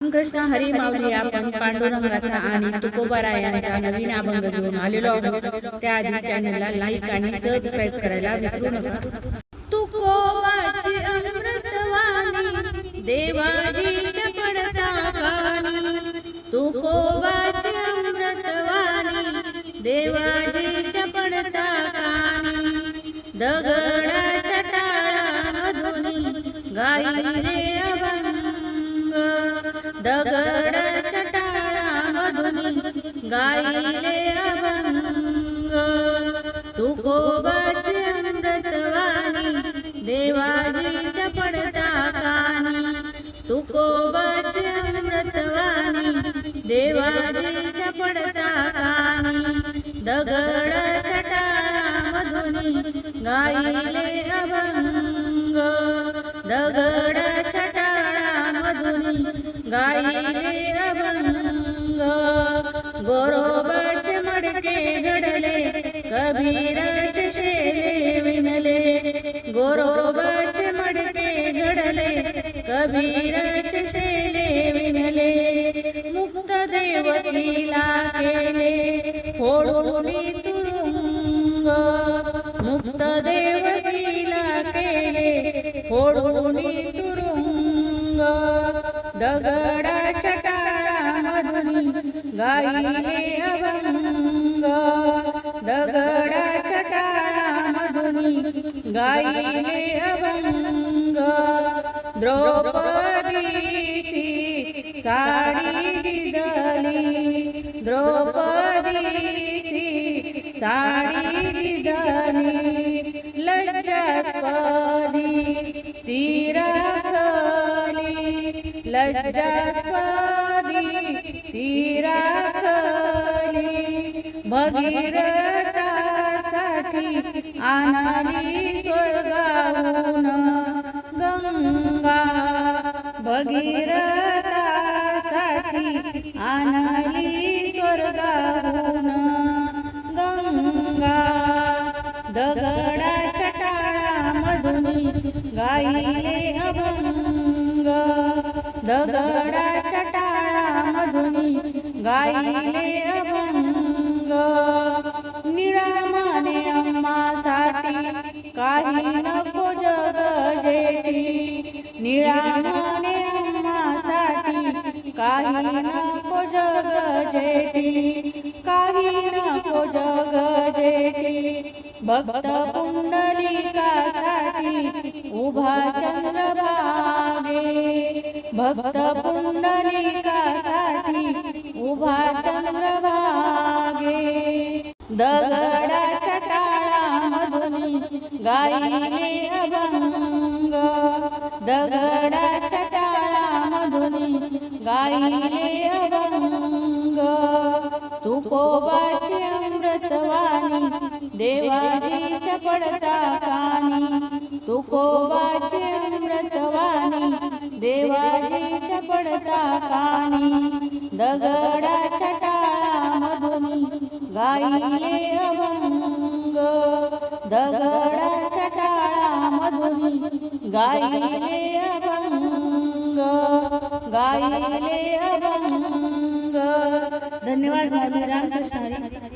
रामकृष्ण हरी माऊली आपण पांडुरंगाचा आणि तुकोबारायांचा नवीन अभंग घेऊन आलेलो आहोत. त्याआधी चॅनलला लाईक आणि सबस्क्राईब करायला विसरू नका. तुकोबाची अमृतवाणी देवाजीच्या पडता कानी. तुकोबाची अमृतवाणी देवाजीच्या पडता कानी. दगडाच्या टाळामधुनी गाई रे दगडाच्या टाळामधुनी गाई रे अभंग तुकोबाची अमृतवाणी देवाजीच्या पडता कानी तुकोबाची अमृतवाणी देवाजीच्या पडता कानी दगडाच्या टाळामधुनी गाईले अभंग. दगडाच्या ಗಾಯಿಯ ಬಂಗ ಗೋರೋಬಾಚ ಮಡಕೆ ಗಡಲೆ ಕಬೀರಾಚ ಶೇರೆ ವಿನಲೆ ಗೋರೋಬಾಚ ಮಡಕೆ ಗಡಲೆ ಕಬೀರಾಚ ಶೇರೆ ವಿನಲೆ ಮುಕ್ತ ದೇವತಿ ಲಾಕೆಲೆ ಹೋಡೋಣಿ ತುರುಂಗ ಮುಕ್ತ ದೇವತಿ ಲಾಕೆಲೆ ಹೋಡೋಣಿ दगडाच्या टाळामधुनी गाईले अभंग. दगडाच्या टाळामधुनी गाईले अभंग. द्रौपदीसी साडी दिदली. द्रौपदीसी साडी दिदली. लज्जास्पदी ती राखली लज्जास्पदी ती राखली भगीरथासाठी आनाली स्वर्गाहून गंगा. भगीरथासाठी आनाली स्वर्गाहून गंगा. दगडाच्या टाळामधुनी गाईले अभंग. दगडाच्या टाळामधुनी गाईले अभंग. निळामाने अम्मासाठी काही नको जग जेठी. निळामाने अम्मासाठी काही नको जग जेठी. काही नको जग जेठी. भक्त पुंडलिकासाठी उभा चंद्रभागे. भक्त पुंडलिकासाठी उभा चंद्रभागे. दगडाच्या टाळामधुनी गाईले अभंग. दगडाच्या टाळामधुनी गाईले अभंग. तुकोबाची अमृतवाणी देवाजीच्या पडता कानी तुकोबाचे अमृतवाणी देवाजीच्या पडता कानी दगडाच्या टाळामधुनी गाईले अभंग दगडाच्या टाळामधुनी गाईले अभंग गाईले अभंग. धन्यवाद रामकृष्ण